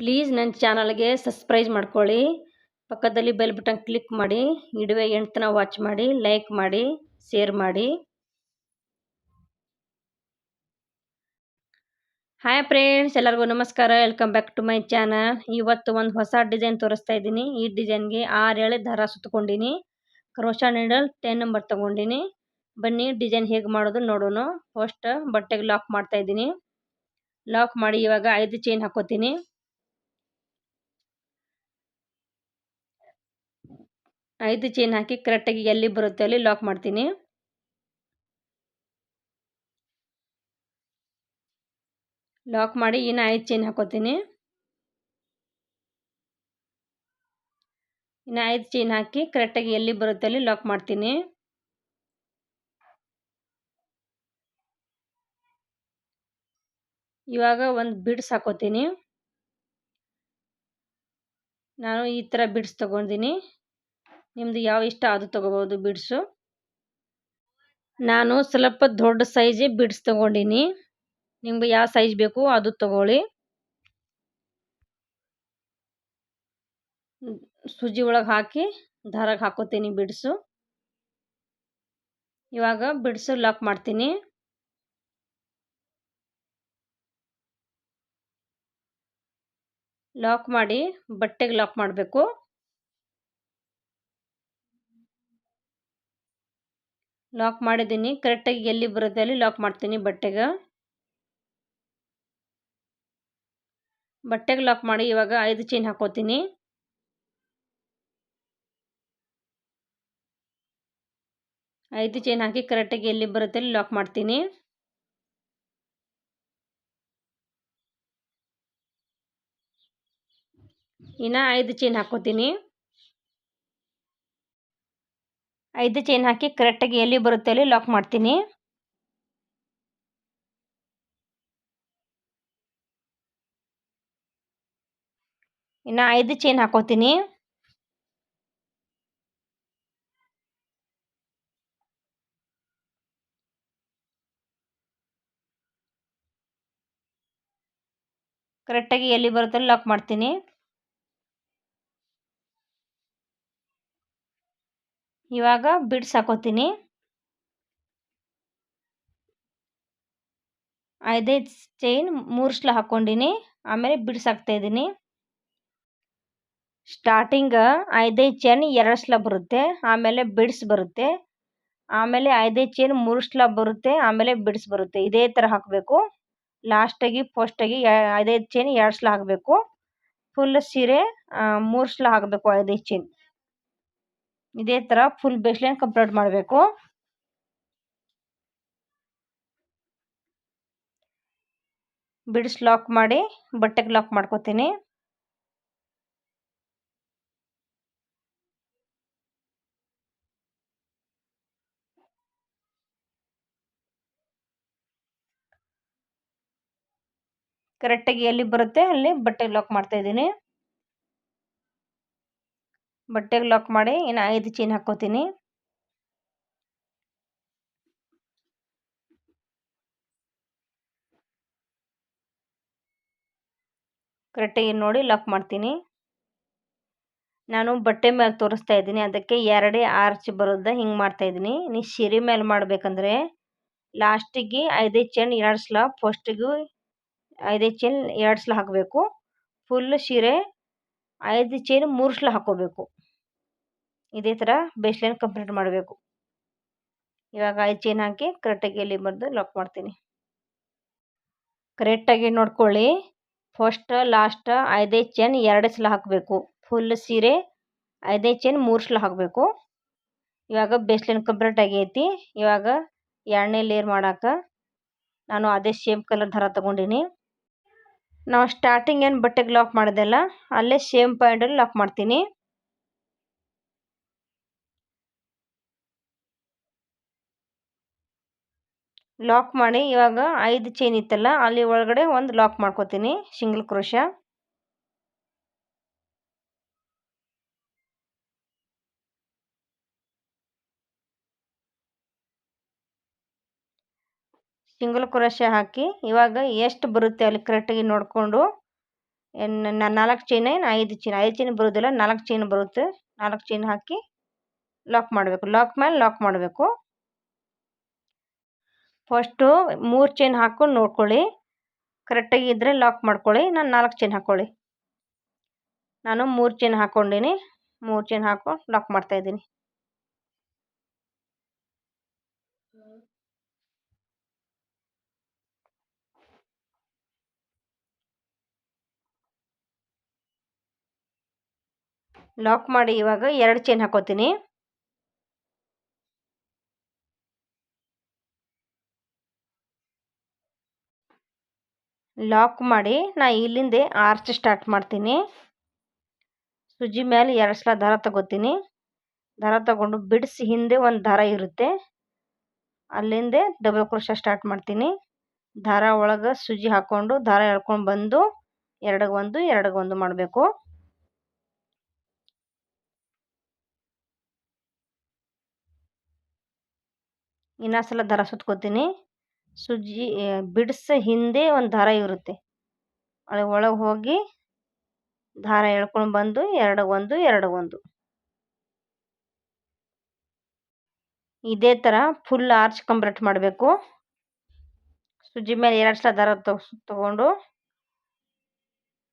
Please ನನ್ನ ಚಾನಲ್ಗೆ subscribe ಮಾಡ್ಕೊಳ್ಳಿ. ಪಕ್ಕದಲ್ಲಿ ಬೆಲ್ ಬಟನ್ ಕ್ಲಿಕ್ ಮಾಡಿ. ಇಡುವೆ ಎಂಟನ ವಾಚ್ ಮಾಡಿ, ಲೈಕ್ ಮಾಡಿ, ಶೇರ್ ಮಾಡಿ. ಹಾಯ್ ಫ್ರೆಂಡ್ಸ್ ಎಲ್ಲರಿಗೂ ನಮಸ್ಕಾರ. Welcome back to my channel ಇವತ್ತು ಒಂದು ಹೊಸ ಡಿಸೈನ್ ತೋರಿಸ್ತಾ ಇದ್ದೀನಿ. ಈ ಡಿಸೈನ್ಗೆ ಆರು ಎಳೆ ದಾರ ಸುತ್ತಕೊಂಡಿನಿ ಕ್ರೋಶಾ ನೀಡಲ್ ಟೆನ್ ನಂಬರ್ ತೊಗೊಂಡಿನಿ. ಬನ್ನಿ ಡಿಸೈನ್ ಹೇಗೆ ಮಾಡೋದು ನೋಡೋಣ. ಫಸ್ಟ್ ಬಟ್ಟೆಗೆ ಲಾಕ್ ಮಾಡ್ತಾ ಇದ್ದೀನಿ. ಲಾಕ್ ಮಾಡಿ ಇವಾಗ ಐದು ಚೈನ್ ಹಾಕೋತೀನಿ. ಐದು ಚೈನ್ ಹಾಕಿ ಕರೆಕ್ಟಾಗಿ ಎಲ್ಲಿ ಬರುತ್ತೆ ಅಲ್ಲಿ ಲಾಕ್ ಮಾಡ್ತೀನಿ. ಲಾಕ್ ಮಾಡಿ ಇನ್ನು ಐದು ಚೈನ್ ಹಾಕೋತೀನಿ. ಇನ್ನು ಐದು ಚೈನ್ ಹಾಕಿ ಕರೆಕ್ಟಾಗಿ ಎಲ್ಲಿ ಬರುತ್ತೆ ಅಲ್ಲಿ ಲಾಕ್ ಮಾಡ್ತೀನಿ. ಇವಾಗ ಒಂದು ಬಿಡ್ಸ್ ಹಾಕೋತೀನಿ. ನಾನು ಈ ಥರ ಬಿಡ್ಸ್ ತೊಗೊಂಡಿನಿ. ನಿಮ್ಮದು ಯಾವ ಇಷ್ಟ ಅದು ತೊಗೋಬೋದು ಬಿಡ್ಸು. ನಾನು ಸ್ವಲ್ಪ ದೊಡ್ಡ ಸೈಜೇ ಬಿಡ್ಸ್ ತೊಗೊಂಡಿನಿ. ನಿಮ್ಗೆ ಯಾವ ಸೈಜ್ ಬೇಕು ಅದು ತಗೊಳ್ಳಿ. ಸುಜಿ ಒಳಗೆ ಹಾಕಿ, ದಾರಾಗ ಹಾಕೋತೀನಿ ಬಿಡ್ಸು. ಇವಾಗ ಬಿಡ್ಸು ಲಾಕ್ ಮಾಡ್ತೀನಿ. ಲಾಕ್ ಮಾಡಿ ಬಟ್ಟೆಗೆ ಲಾಕ್ ಮಾಡಬೇಕು. ಲಾಕ್ ಮಾಡಿದ್ದೀನಿ. ಕರೆಕ್ಟಾಗಿ ಎಲ್ಲಿ ಬರುತ್ತೆ ಅಲ್ಲಿ ಲಾಕ್ ಮಾಡ್ತೀನಿ ಬಟ್ಟೆಗೆ. ಬಟ್ಟೆಗೆ ಲಾಕ್ ಮಾಡಿ ಇವಾಗ ಐದು ಚೈನ್ ಹಾಕೋತೀನಿ. ಐದು ಚೈನ್ ಹಾಕಿ ಕರೆಕ್ಟಾಗಿ ಎಲ್ಲಿ ಬರುತ್ತೆ ಅಲ್ಲಿ ಲಾಕ್ ಮಾಡ್ತೀನಿ. ಇನ್ನು ಐದು ಚೈನ್ ಹಾಕೋತೀನಿ. ಐದು ಚೈನ್ ಹಾಕಿ ಕರೆಕ್ಟಾಗಿ ಎಲ್ಲಿ ಬರುತ್ತೆ ಅಲ್ಲಿ ಲಾಕ್ ಮಾಡ್ತೀನಿ. ಇನ್ನು ಐದು ಚೈನ್ ಹಾಕೋತೀನಿ. ಕರೆಕ್ಟಾಗಿ ಎಲ್ಲಿ ಬರುತ್ತೆ ಲಾಕ್ ಮಾಡ್ತೀನಿ. ಇವಾಗ ಬಿಡ್ಸ್ ಹಾಕೋತೀನಿ ಐದೈದು ಚೈನ್ ಮೂರು ಸ್ಲ ಹಾಕ್ಕೊಂಡಿನಿ ಆಮೇಲೆ ಬಿಡ್ಸ್ ಹಾಕ್ತಾ ಇದ್ದೀನಿ. ಸ್ಟಾರ್ಟಿಂಗ್ ಐದೈದು ಚೈನ್ ಎರಡು ಸ್ಲ ಬರುತ್ತೆ, ಆಮೇಲೆ ಬಿಡ್ಸ್ ಬರುತ್ತೆ. ಆಮೇಲೆ ಐದೈದು ಚೈನ್ ಮೂರು ಸ್ಲ ಬರುತ್ತೆ, ಆಮೇಲೆ ಬಿಡ್ಸ್ ಬರುತ್ತೆ. ಇದೇ ಥರ ಹಾಕಬೇಕು. ಲಾಸ್ಟಾಗಿ, ಫಸ್ಟಾಗಿ ಐದೈದು ಚೈನ್ ಎರಡು ಸ್ಲ ಹಾಕಬೇಕು. ಫುಲ್ ಸೀರೆ ಮೂರು ಸ್ಲ ಹಾಕಬೇಕು ಐದೈದು ಚೈನ್. ಇದೇ ಥರ ಫುಲ್ ಬೇಸ್ಲೈನ್ ಕಂಪ್ಲೀಟ್ ಮಾಡಬೇಕು. ಬಿಡ್ಸ್ ಲಾಕ್ ಮಾಡಿ ಬಟ್ಟೆಗೆ ಲಾಕ್ ಮಾಡ್ಕೋತೀನಿ. ಕರೆಕ್ಟಾಗಿ ಎಲ್ಲಿ ಬರುತ್ತೆ ಅಲ್ಲಿ ಬಟ್ಟೆಗೆ ಲಾಕ್ ಮಾಡ್ತಾ ಇದ್ದೀನಿ. ಬಟ್ಟೆಗೆ ಲಾಕ್ ಮಾಡಿ, ಇನ್ನು ಐದು ಚೈನ್ ಹಾಕೋತೀನಿ ಕರೆಕ್ಟಾಗಿ ನೋಡಿ ಲಾಕ್ ಮಾಡ್ತೀನಿ. ನಾನು ಬಟ್ಟೆ ಮೇಲೆ ತೋರಿಸ್ತಾ ಇದ್ದೀನಿ. ಅದಕ್ಕೆ ಎರಡೇ ಆರ್ಚ್ ಬರೋದ ಹಿಂಗೆ ಮಾಡ್ತಾ ಇದ್ದೀನಿ. ನೀವು ಸೀರೆ ಮೇಲೆ ಮಾಡಬೇಕಂದ್ರೆ ಲಾಸ್ಟಿಗೆ ಐದೇ ಚೈನ್, ಎರಡು ಸಲ ಫಸ್ಟಿಗೂ ಐದೇ ಚೈನ್, ಎರಡು ಸಲ ಹಾಕಬೇಕು. ಫುಲ್ ಸೀರೆ ಐದು ಚೈನ್, ಮೂರು ಸಲ ಹಾಕೋಬೇಕು ಇದೇ ಥರ ಬೇಸ್ಲೈನ್ ಕಂಪ್ಲೀಟ್ ಮಾಡಬೇಕು. ಇವಾಗ ಚೈನ್ ಹಾಕಿ ಕರೆಕ್ಟಾಗಿ ಎಲ್ಲಿ ಬರೆದು ಲಾಕ್ ಮಾಡ್ತೀನಿ. ಕರೆಕ್ಟಾಗಿ ನೋಡ್ಕೊಳ್ಳಿ. ಫಸ್ಟ್ ಲಾಸ್ಟ್ ಐದೇ ಚೈನ್ ಎರಡು ಸಲ ಹಾಕಬೇಕು. ಫುಲ್ ಸೀರೆ ಐದೇ ಚೈನ್ ಮೂರು ಸಲ ಹಾಕಬೇಕು. ಇವಾಗ ಬೇಸ್ಲೈನ್ ಕಂಪ್ಲೀಟ್ ಆಗೈತಿ ಇವಾಗ ಎರಡನೇ ಲೇಯರ್ ಮಾಡೋಕೆ ನಾನು ಅದೇ ಸೇಮ್ ಕಲರ್ ದಾರ ತೊಗೊಂಡಿನಿ. ನಾವು ಸ್ಟಾರ್ಟಿಂಗ್ ಏನು ಬಟ್ಟೆಗೆ ಲಾಕ್ ಮಾಡಿದೆಲ್ಲ ಅಲ್ಲೇ ಸೇಮ್ ಪಾಯಿಂಟಲ್ಲಿ ಲಾಕ್ ಮಾಡ್ತೀನಿ. ಲಾಕ್ ಮಾಡಿ, ಇವಾಗ ಐದು ಚೈನ್ ಇತ್ತಲ್ಲ, ಅಲ್ಲಿ ಒಳಗಡೆ ಒಂದು ಲಾಕ್ ಮಾಡ್ಕೋತೀನಿ ಸಿಂಗಲ್ ಕ್ರೋಶ ಸಿಂಗಲ್ ಕ್ರೋಶ ಹಾಕಿ, ಇವಾಗ ಎಷ್ಟು ಬರುತ್ತೆ ಅಲ್ಲಿ ಕರೆಕ್ಟಾಗಿ ನೋಡಿಕೊಂಡು ನಾಲ್ಕು ಚೈನ್ ಏನು ಐದು ಚೈನ್ ಐದು ಚೈನ್ ಬರೋದಿಲ್ಲ, ನಾಲ್ಕು ಚೈನ್ ಬರುತ್ತೆ, ನಾಲ್ಕು ಚೈನ್ ಹಾಕಿ ಲಾಕ್ ಮಾಡಬೇಕು. ಲಾಕ್ ಮೇಲೆ ಲಾಕ್ ಮಾಡಬೇಕು. ಫಸ್ಟು ಮೂರು ಚೈನ್ ಹಾಕ್ಕೊಂಡು ನೋಡ್ಕೊಳ್ಳಿ. ಕರೆಕ್ಟಾಗಿ ಇದ್ದರೆ ಲಾಕ್ ಮಾಡ್ಕೊಳ್ಳಿ. ನಾನು ನಾಲ್ಕು ಚೈನ್ ಹಾಕ್ಕೊಳ್ಳಿ ನಾನು ಮೂರು ಚೈನ್ ಹಾಕ್ಕೊಂಡಿನಿ ಮೂರು ಚೈನ್ ಹಾಕ್ಕೊಂಡು ಲಾಕ್ ಮಾಡ್ತಾಯಿದ್ದೀನಿ ಲಾಕ್ ಮಾಡಿ ಇವಾಗ ಎರಡು ಚೈನ್ ಹಾಕೋತೀನಿ. ಲಾಕ್ ಮಾಡಿ, ನಾ ಇಲ್ಲಿಂದ ಆರ್ಚ್ ಸ್ಟಾರ್ಟ್ ಮಾಡ್ತೀನಿ. ಸುಜಿ ಮೇಲೆ ಎರಡು ಸಲ ದಾರ ತಗೋತೀನಿ. ದಾರ ತಗೊಂಡು ಬಿಡಿಸಿ ಹಿಂದೆ ಒಂದು ದಾರ ಇರುತ್ತೆ. ಅಲ್ಲಿಂದ ಡಬಲ್ ಕ್ರೋಶ ಸ್ಟಾರ್ಟ್ ಮಾಡ್ತೀನಿ. ದಾರ ಒಳಗೆ ಸುಜಿ ಹಾಕ್ಕೊಂಡು ದಾರ ಎಳ್ಕೊಂಡು ಬಂದು ಎರಡಿಗೆ ಒಂದು ಎರಡಿಗೆ ಒಂದು ಮಾಡಬೇಕು. ಇನ್ನೊಂದು ಸಲ ದಾರ ಸುತ್ಕೋತೀನಿ. ಸುಜಿ ಬಿಡ್ಸ್ ಹಿಂದೆ ಒಂದು ದಾರ ಇರುತ್ತೆ. ಅಲ್ಲಿ ಒಳಗೆ ಹೋಗಿ ದಾರ ಎಳ್ಕೊಂಡು ಬಂದು ಎರಡು ಒಂದು ಎರಡು ಒಂದು. ಇದೇ ಥರ ಫುಲ್ ಆರ್ಚ್ ಕಂಪ್ಲೀಟ್ ಮಾಡಬೇಕು. ಸುಜಿ ಮೇಲೆ ಎರಡು ಸಲ ದಾರ ತಗೊಂಡು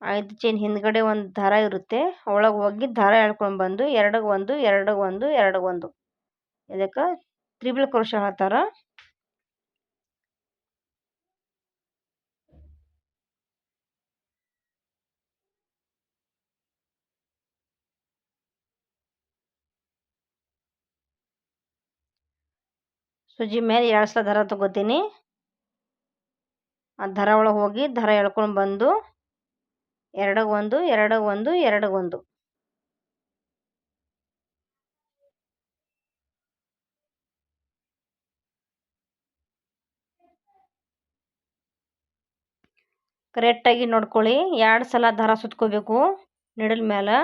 ಐದು ಚೈನ್ ಹಿಂದ್ಗಡೆ ಒಂದು ದಾರ ಇರುತ್ತೆ. ಒಳಗೆ ಹೋಗಿ ದಾರ ಎಳ್ಕೊಂಡು ಬಂದು ಎರಡಿಗೆ ಒಂದು ಎರಡಿಗೆ ಒಂದು ಎರಡಿಗೆ ಒಂದು. ಇದಕ್ಕೆ ತ್ರಿಬಲ್ ಕ್ರೋಶ ಹೇಳ್ತಾರೆ ಸುಜಿ ಮೇಲೆ ಎರಡು ಸಲ ದರ ತಗೋತೀನಿ. ಆ ದರ ಒಳಗೆ ಹೋಗಿ ದರ ಎಳ್ಕೊಂಡು ಬಂದು ಎರಡಿಗೆ ಒಂದು ಎರಡಿಗೆ ಒಂದು ಎರಡಿಗೆ ಒಂದು. ಕರೆಕ್ಟಾಗಿ ನೋಡ್ಕೊಳ್ಳಿ. ಎರಡು ಸಲ ದರ ಸುತ್ಕೋಬೇಕು. ನಿಡಲ್ ಮೇಲೆ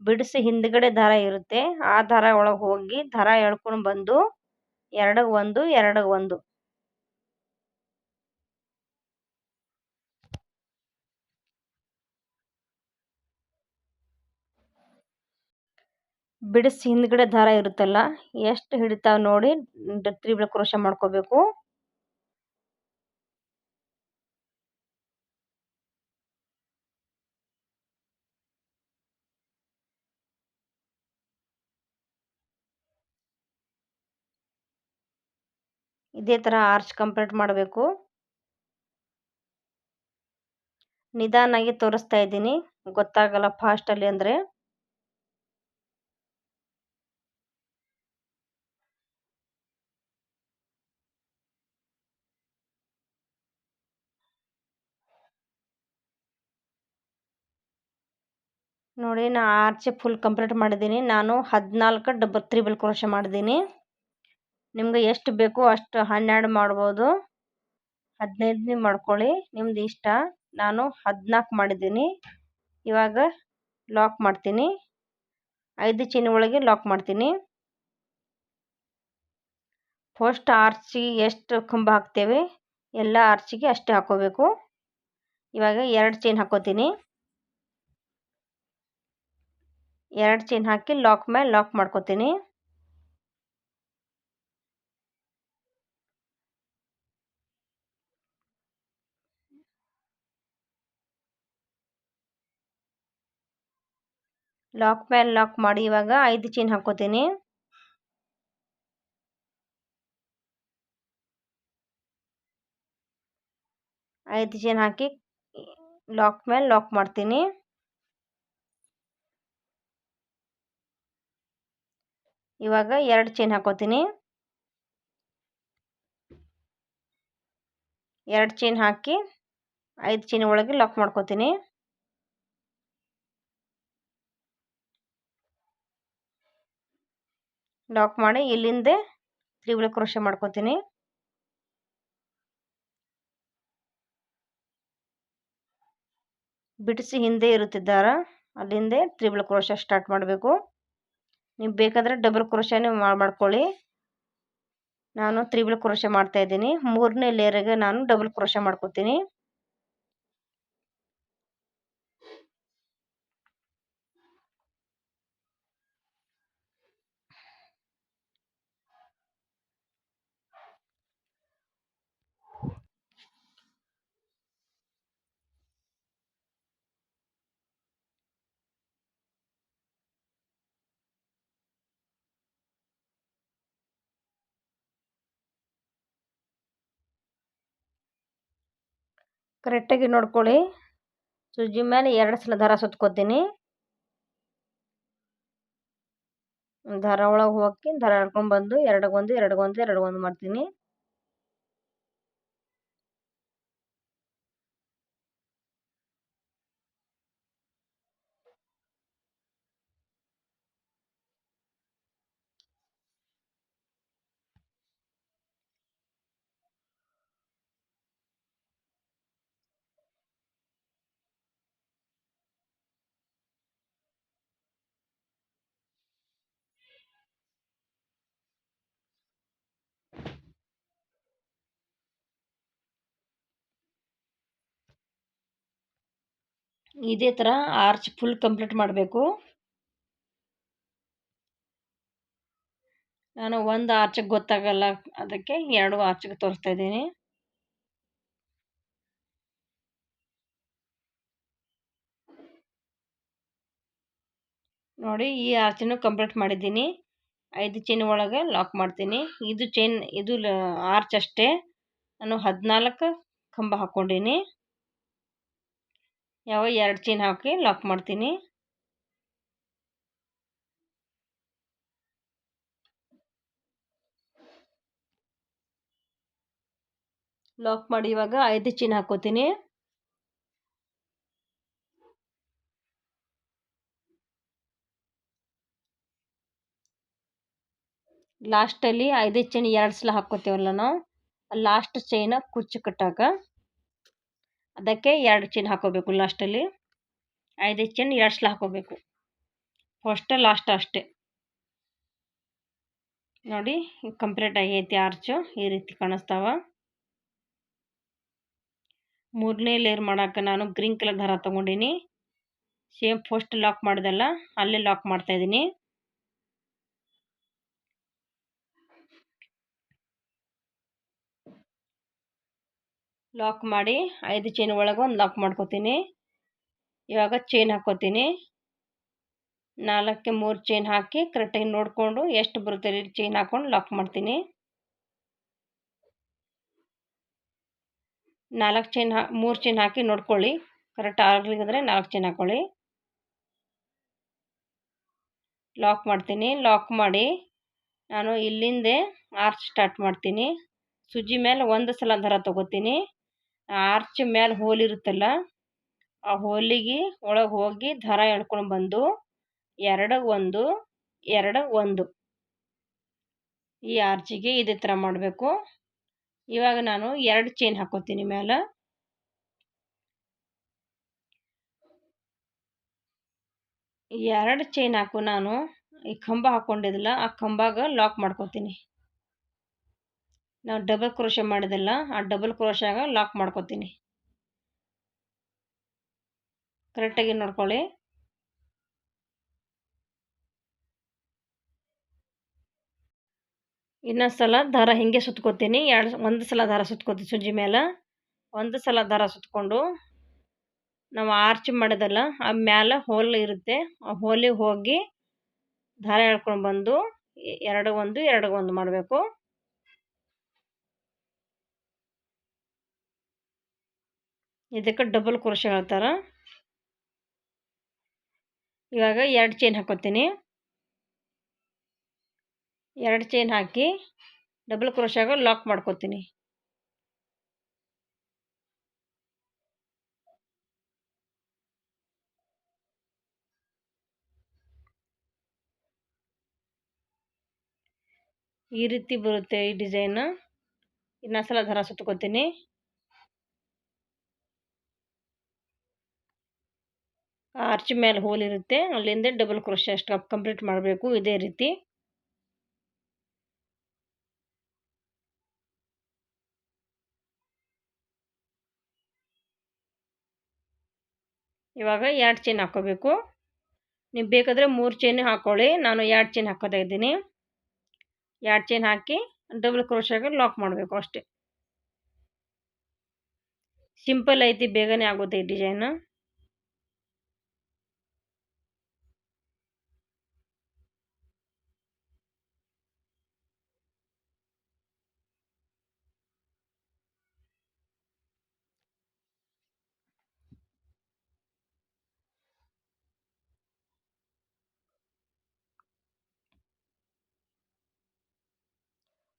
ಬಿಡಿಸಿ ಹಿಂದ್ಗಡೆ ದಾರ ಇರುತ್ತೆ. ಆ ದಾರ ಒಳಗೆ ಹೋಗಿ ದರ ಎಳ್ಕೊಂಡು ಬಂದು ಎರಡಿಗೆ ಒಂದು ಎರಡಿಗೆ ಒಂದು. ಬಿಡಿಸಿ ಹಿಂದ್ಗಡೆ ದಾರ ಇರುತ್ತಲ್ಲ ಎಷ್ಟು ಹಿಡಿತಾವೆ ನೋಡಿ ತ್ರಿಬಲ್ ಕ್ರೋಶ ಮಾಡ್ಕೋಬೇಕು. ಇದೇ ಥರ ಆರ್ಚ್ ಕಂಪ್ಲೀಟ್ ಮಾಡಬೇಕು. ನಿಧಾನಾಗಿ ತೋರಿಸ್ತಾ ಇದ್ದೀನಿ. ಗೊತ್ತಾಗಲ್ಲ ಫಾಸ್ಟಲ್ಲಿ ಅಂದರೆ. ನೋಡಿ, ನಾ ಆರ್ಚ್ ಫುಲ್ ಕಂಪ್ಲೀಟ್ ಮಾಡಿದ್ದೀನಿ. ನಾನು ಹದಿನಾಲ್ಕು ಡಬಲ್ ತ್ರಿಬಲ್ ಕ್ರೋಶ ಮಾಡಿದ್ದೀನಿ. ನಿಮ್ಗೆ ಎಷ್ಟು ಬೇಕು ಅಷ್ಟು ಹನ್ನೆರಡು ಮಾಡ್ಬೋದು. ಹದಿನೈದನೇ ಮಾಡ್ಕೊಳ್ಳಿ, ನಿಮ್ದು ಇಷ್ಟ. ನಾನು ಹದಿನಾಲ್ಕು ಮಾಡಿದ್ದೀನಿ. ಇವಾಗ ಲಾಕ್ ಮಾಡ್ತೀನಿ. ಐದು ಚೈನ್ ಒಳಗೆ ಲಾಕ್ ಮಾಡ್ತೀನಿ. ಫಸ್ಟ್ ಆರ್ಚಿಗೆ ಎಷ್ಟು ಕಂಬ ಹಾಕ್ತೇವೆ? ಎಲ್ಲ ಆರ್ಚಿಗೆ ಅಷ್ಟೇ ಹಾಕೋಬೇಕು. ಇವಾಗ ಎರಡು ಚೈನ್ ಹಾಕೋತೀನಿ. ಎರಡು ಚೈನ್ ಹಾಕಿ ಲಾಕ್ ಮೇಲೆ ಲಾಕ್ ಮಾಡ್ಕೋತೀನಿ. ಲಾಕ್ ಮೇಲೆ ಲಾಕ್ ಮಾಡಿ ಇವಾಗ ಐದು ಚೈನ್ ಹಾಕೋತೀನಿ. ಐದು ಚೈನ್ ಹಾಕಿ ಲಾಕ್ ಮೇಲೆ ಲಾಕ್ ಮಾಡ್ತೀನಿ. ಇವಾಗ ಎರಡು ಚೈನ್ ಹಾಕೋತೀನಿ. ಎರಡು ಚೈನ್ ಹಾಕಿ ಐದು ಚೈನ್ ಒಳಗೆ ಲಾಕ್ ಮಾಡ್ಕೋತೀನಿ. ಲಾಕ್ ಮಾಡಿ ಇಲ್ಲಿಂದ ತ್ರಿಬಲ್ ಕ್ರೋಶ ಮಾಡ್ಕೋತೀನಿ. ಬಿಡಿಸಿ ಹಿಂದೆ ಇರುತ್ತಿದ್ದಾರ, ಅಲ್ಲಿಂದ ತ್ರಿಬಲ್ ಕ್ರೋಶ ಸ್ಟಾರ್ಟ್ ಮಾಡಬೇಕು. ನೀವು ಬೇಕಾದರೆ ಡಬಲ್ ಕ್ರೋಶನೇ ಮಾಡ್ಕೊಳ್ಳಿ. ನಾನು ತ್ರಿಬಲ್ ಕ್ರೋಶ ಮಾಡ್ತಾ ಇದ್ದೀನಿ. ಮೂರನೇ ಲೇಯರಿಗೆ ನಾನು ಡಬಲ್ ಕ್ರೋಶ ಮಾಡ್ಕೋತೀನಿ. ಕರೆಕ್ಟಾಗಿ ನೋಡ್ಕೊಳ್ಳಿ. ಸುಜ್ಜಿ ಮೇಲೆ ಎರಡು ಸಲ ದಾರ ಸುತ್ಕೋತೀನಿ. ದಾರ ಒಳಗೆ ಹೋಗಿ ದಾರ ಎಳ್ಕೊಂಡ್ಬಂದು ಎರಡಗೊಂದು ಎರಡಗೊಂದು ಎರಡಗೊಂದು ಮಾಡ್ತೀನಿ. ಇದೇ ಥರ ಆರ್ಚ್ ಫುಲ್ ಕಂಪ್ಲೀಟ್ ಮಾಡಬೇಕು. ನಾನು ಒಂದು ಆರ್ಚಿಗೆ ಗೊತ್ತಾಗಲ್ಲ, ಅದಕ್ಕೆ ಎರಡು ಆರ್ಚಿಗೆ ತೋರಿಸ್ತಾ ಇದ್ದೀನಿ. ನೋಡಿ, ಈ ಆರ್ಚನ್ನು ಕಂಪ್ಲೀಟ್ ಮಾಡಿದ್ದೀನಿ. ಐದು ಚೈನ್ ಒಳಗೆ ಲಾಕ್ ಮಾಡ್ತೀನಿ. ಇದು ಚೈನ್ ಇದು ಆರ್ಚ್ ಅಷ್ಟೇ. ನಾನು ಹದಿನಾಲ್ಕು ಕಂಬ ಹಾಕ್ಕೊಂಡೀನಿ ಯಾವ ಎರಡು ಚೈನ್ ಹಾಕಿ ಲಾಕ್ ಮಾಡ್ತೀನಿ. ಲಾಕ್ ಮಾಡಿ ಇವಾಗ ಐದು ಚೈನ್ ಹಾಕೋತೀನಿ. ಲಾಸ್ಟಲ್ಲಿ ಐದು ಚೈನ್ ಎರಡು ಸಲ ಹಾಕ್ಕೋತೀವಲ್ಲ ನಾವು. ಲಾಸ್ಟ್ ಚೈನ ಕುಚ್ಚು ಕಟ್ಟಾಕ ಅದಕ್ಕೆ ಎರಡು ಚೈನ್ ಹಾಕೋಬೇಕು ಲಾಸ್ಟಲ್ಲಿ ಐದು ಚೈನ್ ಎರಡು ಸಲ ಹಾಕೋಬೇಕು. ಫಸ್ಟ್ ಲಾಸ್ಟ್ ಅಷ್ಟೇ. ನೋಡಿ ಕಂಪ್ಲೀಟ್ ಆಗೈತಿ ಆರ್ಚು ಈ ರೀತಿ ಕಾಣಿಸ್ತಾವ. ಮೂರನೇ ಲೇಯರ್ ಮಾಡೋಕೆ ನಾನು ಗ್ರೀನ್ ಕಲರ್ ದಾರ ತೊಗೊಂಡಿನಿ. ಸೇಮ್ ಫಸ್ಟ್ ಲಾಕ್ ಮಾಡಿದೆಲ್ಲ, ಅಲ್ಲೇ ಲಾಕ್ ಮಾಡ್ತಾಯಿದ್ದೀನಿ ಲಾಕ್ ಮಾಡಿ ಐದು ಚೈನ್ ಒಳಗೆ ಒಂದು ಲಾಕ್ ಮಾಡ್ಕೋತೀನಿ. ಇವಾಗ ಚೈನ್ ಹಾಕ್ಕೋತೀನಿ ನಾಲ್ಕಕ್ಕೆ ಮೂರು ಚೈನ್ ಹಾಕಿ ಕರೆಕ್ಟಾಗಿ ನೋಡಿಕೊಂಡು ಎಷ್ಟು ಬರುತ್ತೆ ಚೈನ್ ಹಾಕ್ಕೊಂಡು ಲಾಕ್ ಮಾಡ್ತೀನಿ. ನಾಲ್ಕು ಚೈನ್ ಹಾ, ಮೂರು ಚೈನ್ ಹಾಕಿ ನೋಡ್ಕೊಳ್ಳಿ. ಕರೆಕ್ಟ್ ಆಗಲಿಕ್ಕಂದರೆ ನಾಲ್ಕು ಚೈನ್ ಹಾಕ್ಕೊಳ್ಳಿ ಲಾಕ್ ಮಾಡ್ತೀನಿ. ಲಾಕ್ ಮಾಡಿ ನಾನು ಇಲ್ಲಿಂದೆ ಆರ್ಚ್ ಸ್ಟಾರ್ಟ್ ಮಾಡ್ತೀನಿ. ಸುಜಿ ಮೇಲೆ ಒಂದು ಸಲ ದರ ತೊಗೋತೀನಿ. ಆರ್ಚ್ ಮೇಲೆ ಹೋಲ್ ಇರುತ್ತಲ್ಲ, ಆ ಹೋಲಿಗೆ ಒಳಗೆ ಹೋಗಿ ದಾರ ಎಳ್ಕೊಂಡು ಬಂದು ಎರಡು ಒಂದು ಎರಡು ಒಂದು. ಈ ಆರ್ಚಿಗೆ ಇದೇ ಥರ ಮಾಡಬೇಕು. ಇವಾಗ ನಾನು ಎರಡು ಚೈನ್ ಹಾಕೋತೀನಿ ಮೇಲೆ ಎರಡು ಚೈನ್ ಹಾಕು ನಾನು. ಈ ಕಂಬ ಹಾಕ್ಕೊಂಡಿದ್ದಿಲ್ಲ ಆ ಕಂಬಾಗ ಲಾಕ್ ಮಾಡ್ಕೋತೀನಿ. ನಾವು ಡಬಲ್ ಕ್ರೋಶ ಮಾಡಿದೆಲ್ಲ, ಆ ಡಬಲ್ ಕ್ರೋಶಾಗ ಲಾಕ್ ಮಾಡ್ಕೋತೀನಿ. ಕರೆಕ್ಟಾಗಿ ನೋಡ್ಕೊಳ್ಳಿ. ಇನ್ನೊಂದು ಸಲ ದಾರ ಹಿಂಗೆ ಸುತ್ಕೋತೀನಿ. ಎರಡು ಒಂದು ಸಲ ದಾರ ಸುತ್ಕೋತೀನಿ ಸುಜ್ಜಿ ಮೇಲೆ ಒಂದು ಸಲ ದಾರ ಸುತ್ಕೊಂಡು ನಾವು ಆರ್ಚ್ ಮಾಡಿದಲ್ಲ, ಆ ಮ್ಯಾಲೆ ಹೋಲ್ ಇರುತ್ತೆ. ಆ ಹೋಲಿಗೆ ಹೋಗಿ ದಾರ ಎಳ್ಕೊಂಡು ಬಂದು ಎರಡು ಒಂದು ಎರಡು ಒಂದು ಮಾಡಬೇಕು. ಇದಕ್ಕೆ ಡಬಲ್ ಕ್ರೋಶ ಹೇಳ್ತಾರೆ. ಇವಾಗ ಎರಡು ಚೈನ್ ಹಾಕೋತೀನಿ. ಎರಡು ಚೈನ್ ಹಾಕಿ ಡಬಲ್ ಕ್ರೋಶಾಗ ಲಾಕ್ ಮಾಡ್ಕೋತೀನಿ. ಈ ರೀತಿ ಬರುತ್ತೆ ಈ ಡಿಸೈನ್. ಇನ್ನೊಂದ್ಸಲ ದಾರ ಸುತ್ಕೋತೀನಿ. ಆರ್ಚ್ ಮೇಲೆ ಹೋಲ್ ಇರುತ್ತೆ. ಅಲ್ಲಿಂದ ಡಬಲ್ ಕ್ರೋಶ ಅಷ್ಟು ಕಂಪ್ಲೀಟ್ ಮಾಡಬೇಕು ಇದೇ ರೀತಿ. ಇವಾಗ ಎರಡು ಚೈನ್ ಹಾಕೋಬೇಕು. ನೀವು ಬೇಕಾದರೆ ಮೂರು ಚೈನ್ ಹಾಕ್ಕೊಳ್ಳಿ ನಾನು ಎರಡು ಚೈನ್ ಹಾಕೋತಾ ಇದ್ದೀನಿ. ಎರಡು ಚೈನ್ ಹಾಕಿ ಡಬಲ್ ಕ್ರೋಶಾಗ ಲಾಕ್ ಮಾಡಬೇಕು ಅಷ್ಟೇ. ಸಿಂಪಲ್ ಐತಿ, ಬೇಗನೆ ಆಗುತ್ತೆ ಈ ಡಿಸೈನ್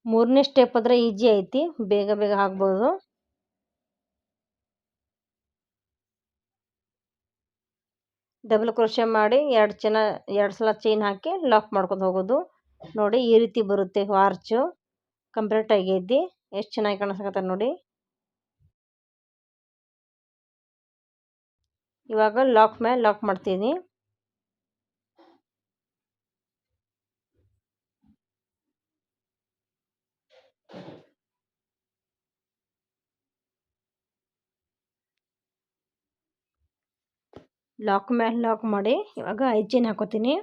ಮೂರನೇ ಸ್ಟೆಪ್ ಆದರೆ ಈಜಿ ಐತಿ. ಬೇಗ ಬೇಗ ಆಗ್ಬೋದು ಡಬಲ್ ಕ್ರೋಶೆ ಮಾಡಿ ಎರಡು ಚೆನ್ನ ಎರಡು ಸಲ ಚೈನ್ ಹಾಕಿ ಲಾಕ್ ಮಾಡ್ಕೊಂಡು ಹೋಗೋದು. ನೋಡಿ ಈ ರೀತಿ ಬರುತ್ತೆ ವಾರ್ಚು ಕಂಪ್ಲೀಟ್ ಆಗೈತಿ. ಎಷ್ಟು ಚೆನ್ನಾಗಿ ಕಾಣಿಸ್ಕತ್ತ ನೋಡಿ. ಇವಾಗ ಲಾಕ್ ಮೇಲೆ ಲಾಕ್ ಮಾಡ್ತೀನಿ. ಲಾಕ್ ಮೇಲೆ ಲಾಕ್ ಮಾಡಿ ಇವಾಗ ಐದು ಚೈನ್ ಹಾಕೋತೀನಿ.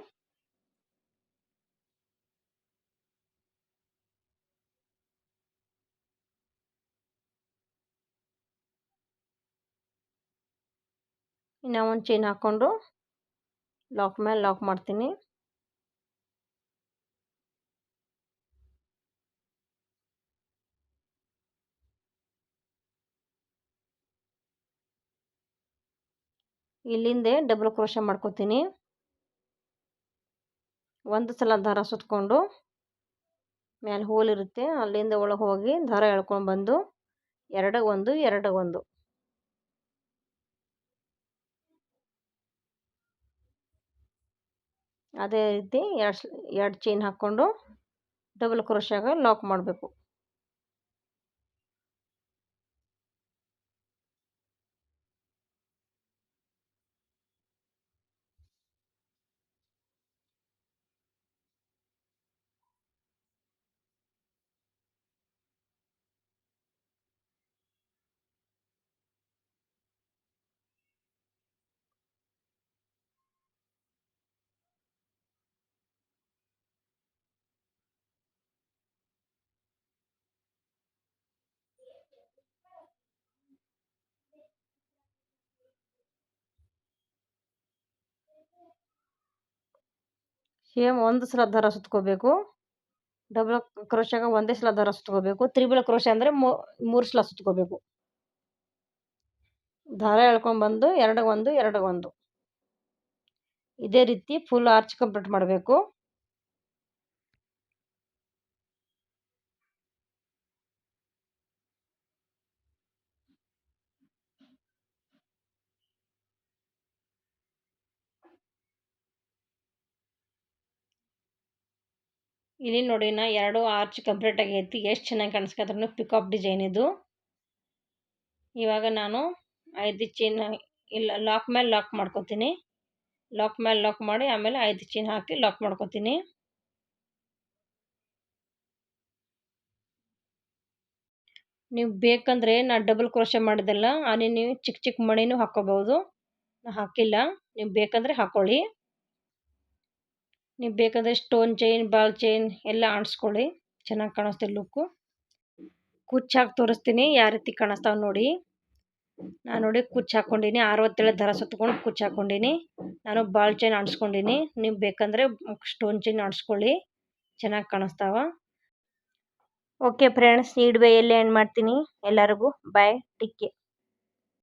ಇನ್ನು ಒಂದು ಚೈನ್ ಹಾಕ್ಕೊಂಡು ಲಾಕ್ ಮೇಲೆ ಲಾಕ್ ಮಾಡ್ತೀನಿ. ಇಲ್ಲಿಂದೆ ಡಬಲ್ ಕ್ರೋಶ ಮಾಡ್ಕೊತೀನಿ. ಒಂದು ಸಲ ದಾರ ಸುತ್ತಕೊಂಡು ಮೇಲೆ ಹೋಲ್ ಇರುತ್ತೆ, ಅಲ್ಲಿಂದ ಒಳಗೆ ಹೋಗಿ ದಾರ ಎಳ್ಕೊಂಡು ಬಂದು ಎರಡು ಒಂದು ಎರಡು ಒಂದು. ಅದೇ ರೀತಿ ಎರಡು ಎರಡು ಚೈನ್ ಹಾಕ್ಕೊಂಡು ಡಬಲ್ ಕ್ರೋಶಾಗ ಲಾಕ್ ಮಾಡಬೇಕು. ಸೇಮ್ ಒಂದು ಸಲ ದಾರ ಸುತ್ಕೋಬೇಕು. ಡಬಲ್ ಕ್ರೋಶಾಗ ಒಂದೇ ಸಲ ದಾರ ಸುತ್ಕೋಬೇಕು. ತ್ರಿಬಲ್ ಕ್ರೋಶ ಅಂದರೆ ಮೂರು ಸಲ ಸುತ್ಕೋಬೇಕು. ದಾರ ಎಳ್ಕೊಂಡು ಬಂದು ಎರಡು ಒಂದು ಎರಡು ಒಂದು. ಇದೇ ರೀತಿ ಫುಲ್ ಆರ್ಚ್ ಕಂಪ್ಲೀಟ್ ಮಾಡಬೇಕು. ಇಲ್ಲಿ ನೋಡಿ ನಾ ಎರಡು ಆರ್ಚ್ ಕಂಪ್ಲೀಟ್ ಆಗೈತಿ. ಎಷ್ಟು ಚೆನ್ನಾಗಿ ಕಾಣಿಸ್ಕೊತಾರ ಪಿಕಾಪ್ ಡಿಸೈನ್ ಇದು. ಇವಾಗ ನಾನು ಐದು ಚೀನ್ ಇಲ್ಲ ಲಾಕ್ ಮೇಲೆ ಲಾಕ್ ಮಾಡ್ಕೊತೀನಿ. ಲಾಕ್ ಮೇಲೆ ಲಾಕ್ ಮಾಡಿ, ಆಮೇಲೆ ಐದು ಚೀನ್ ಹಾಕಿ ಲಾಕ್ ಮಾಡ್ಕೊತೀನಿ. ನೀವು ಬೇಕಂದರೆ ನಾ ಡಬಲ್ ಕ್ರೋಶ ಮಾಡಿದೆಲ್ಲ ಅಲ್ಲಿ ನೀವು ಚಿಕ್ಕ ಚಿಕ್ಕ ಮಣಿನೂ ಹಾಕ್ಕೋಬೋದು. ನಾ ಹಾಕಿಲ್ಲ. ನೀವು ಬೇಕಂದರೆ ಹಾಕ್ಕೊಳ್ಳಿ ನೀವು ಬೇಕಾದರೆ ಸ್ಟೋನ್ ಚೈನ್ ಬಾಲ್ ಚೈನ್ ಎಲ್ಲ ಆಡಿಸ್ಕೊಳ್ಳಿ. ಚೆನ್ನಾಗಿ ಕಾಣಿಸ್ತೀವಿ ಲುಕ್ಕು ಕುಚ್ಚು ಹಾಕಿ ತೋರಿಸ್ತೀನಿ, ಯಾವ ರೀತಿ ಕಾಣಿಸ್ತಾವೆ ನೋಡಿ. ನಾನು ನೋಡಿ ಕುಚ್ಚು ಹಾಕ್ಕೊಂಡಿನಿ, ಅರವತ್ತೇಳು ದರ ಸುತ್ಕೊಂಡು ಕುಚ್ಚು ಹಾಕ್ಕೊಂಡಿನಿ. ನಾನು ಬಾಲ್ ಚೈನ್ ಆಡಿಸ್ಕೊಂಡಿನಿ. ನೀವು ಬೇಕಂದರೆ ಸ್ಟೋನ್ ಚೈನ್ ಆಡಿಸ್ಕೊಳ್ಳಿ. ಚೆನ್ನಾಗಿ ಕಾಣಿಸ್ತಾವ. ಓಕೆ ಫ್ರೆಂಡ್ಸ್ ಬೈ ಎಲ್ಲಿ ಎಂಡ್ ಮಾಡ್ತೀನಿ. ಎಲ್ಲರಿಗೂ ಬಾಯ್ ಟಿಕ್ಕೆ